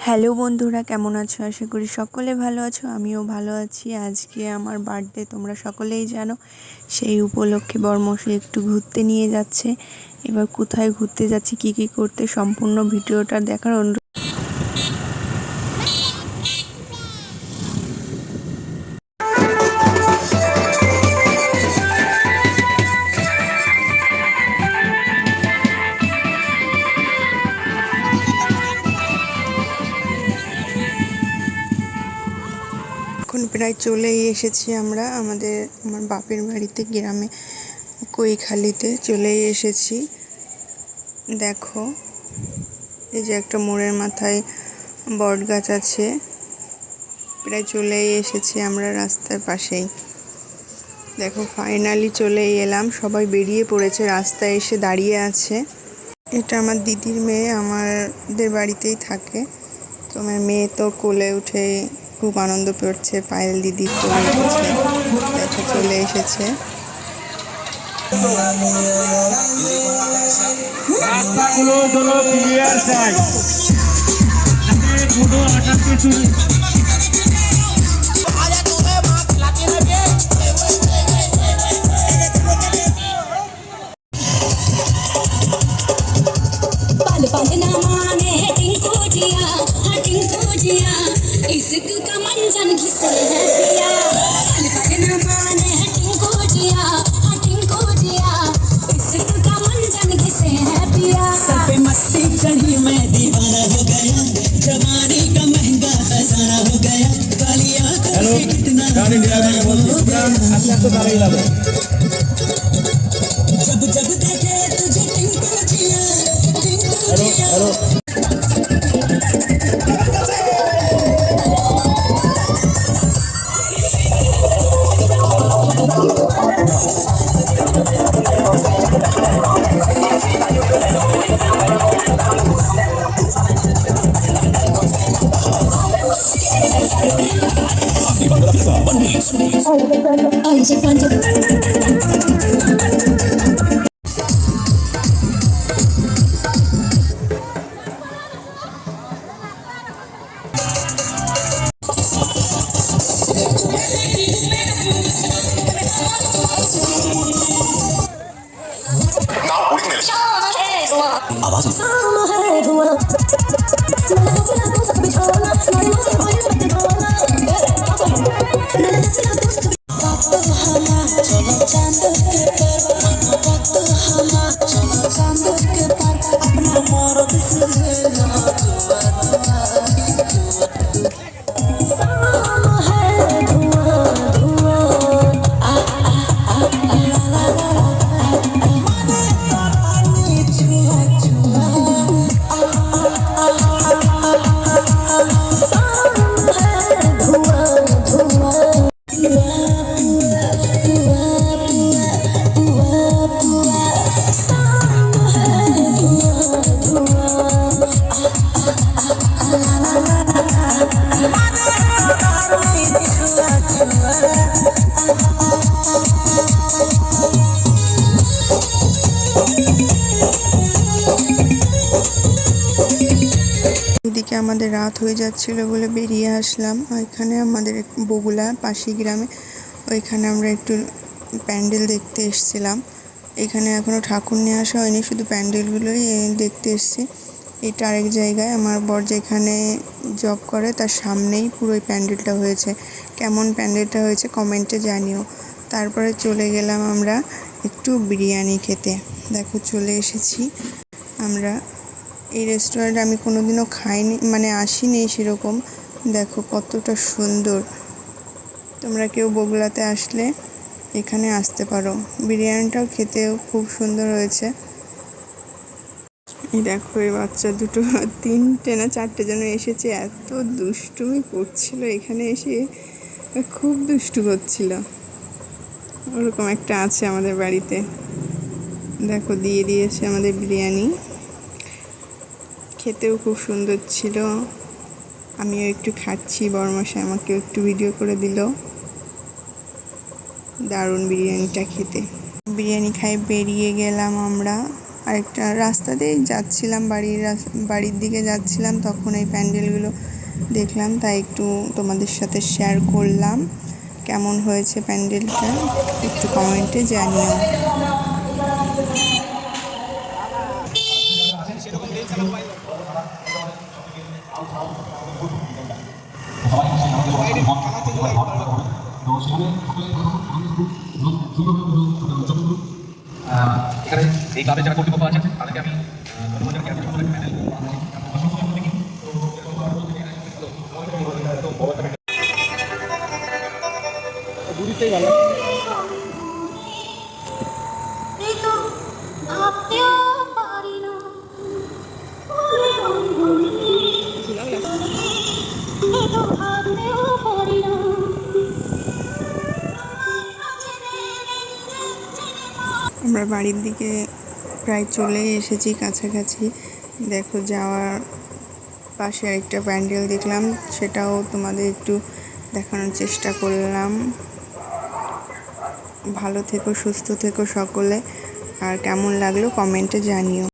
Hello বন্ধুরা, কেমন আছো? আশা করি সকলে ভালো আছো, আমিও ভালো আছি। আজকে আমার বার্থডে তোমরা সকলেই জানো। সেই উপলক্ষে বর্মশ একটু ঘুরতে নিয়ে যাচ্ছে। এবার কোথায় ঘুরতে যাচ্ছি, কি কি করতে, সম্পূর্ণ ভিডিওটা দেখার অনুরোধ প্রায় চলেই এসেছি আমরা। আমাদের, আমার বাপের বাড়িতে গ্রামে কৈখালিতে চলেই এসেছি। দেখো, এই যে একটা মোড়ের মাথায় বট গাছ আছে। প্রায় চলেই এসেছি আমরা রাস্তার পাশেই। দেখো ফাইনালি চলেই এলাম। সবাই বেরিয়ে পড়েছে, রাস্তায় এসে দাঁড়িয়ে আছে। এটা আমার দিদির মেয়ে, আমাদের বাড়িতেই থাকে। তো আমার মেয়ে তো কোলে উঠে খুব আনন্দ পড়ছে পায়েল দিদি চলে এসেছে। চলে এসেছে जन किसे है पिया। लगन मान है टिंकू जिया हाँ टिंकू जिया इश्क का मन जन किसे है पिया। सब पे मस्ती चढ़ी मैं दीवाना हो गया। जवानी का महँगा खजाना हो गया। कालिया हेलो। गाड़ी ड्राइवर ने बोल दिया अच्छा तो गाड़ी ला दो। जब जब देखे तुझे टिंकू जिया टिंकू जिया हेलो। आवाज এদিকে আমাদের রাত হয়ে যাচ্ছিল বলে বেরিয়ে আসলাম। ওইখানে আমাদের বগুলা পাশি গ্রামে, ওইখানে আমরা একটু প্যান্ডেল দেখতে এসেছিলাম। এখানে এখনও ঠাকুর নিয়ে আসা হয়নি, শুধু প্যান্ডেলগুলোই দেখতে এসেছি। এটা আরেক জায়গায়, আমার বর যেখানে জব করে তার সামনেই পুরো এই প্যান্ডেলটা হয়েছে। কেমন প্যান্ডেলটা হয়েছে কমেন্টে জানিও। তারপরে চলে গেলাম আমরা একটু বিরিয়ানি খেতে। দেখো চলে এসেছি আমরা। এই রেস্টুরেন্ট আমি কোনোদিনও খাইনি মানে আসিনি সেরকম। দেখো কতটা সুন্দর। তোমরা কেউ বগুলাতে আসলে এখানে আসতে পারো। বিরিয়ানিটাও খেতেও খুব সুন্দর হয়েছে। এই দেখো, এই বাচ্চা দুটো, তিনটে না চারটে যেন এসেছে। এত দুষ্টুমি করছিল এখানে এসে। খুব দুষ্টু করছিল। ওরকম একটা আছে আমাদের বাড়িতে। দেখো, দিয়ে দিয়েছে আমাদের বিরিয়ানি। খেতেও খুব সুন্দর ছিল। আমিও একটু খাচ্ছি বরমশাই আমাকে একটু ভিডিও করে দিল। দারুণ বিরিয়ানিটা খেতে। বিরিয়ানি খাই বেরিয়ে গেলাম আমরা। আরেকটা রাস্তা দিয়েই যাচ্ছিলাম, বাড়ির বাড়ির দিকে যাচ্ছিলাম, তখন এই প্যান্ডেলগুলো দেখলাম, তাই একটু তোমাদের সাথে শেয়ার করলাম। কেমন হয়েছে প্যান্ডেলটা? একটু কমেন্টে জানিও এখানে এই ক্লাবের যারা কর্তৃপক্ষ আছেন তাদেরকে আমি ধন্যবাদ আমরা বাড়ির দিকে প্রায় চলে এসেছি কাছাকাছি। দেখো, যাওয়ার পাশে আরেকটা প্যান্ডেল দেখলাম, সেটাও তোমাদের একটু দেখানোর চেষ্টা করলাম। ভালো থেকো, সুস্থ থেকো সকলে, আর কেমন লাগল কমেন্টে জানিও।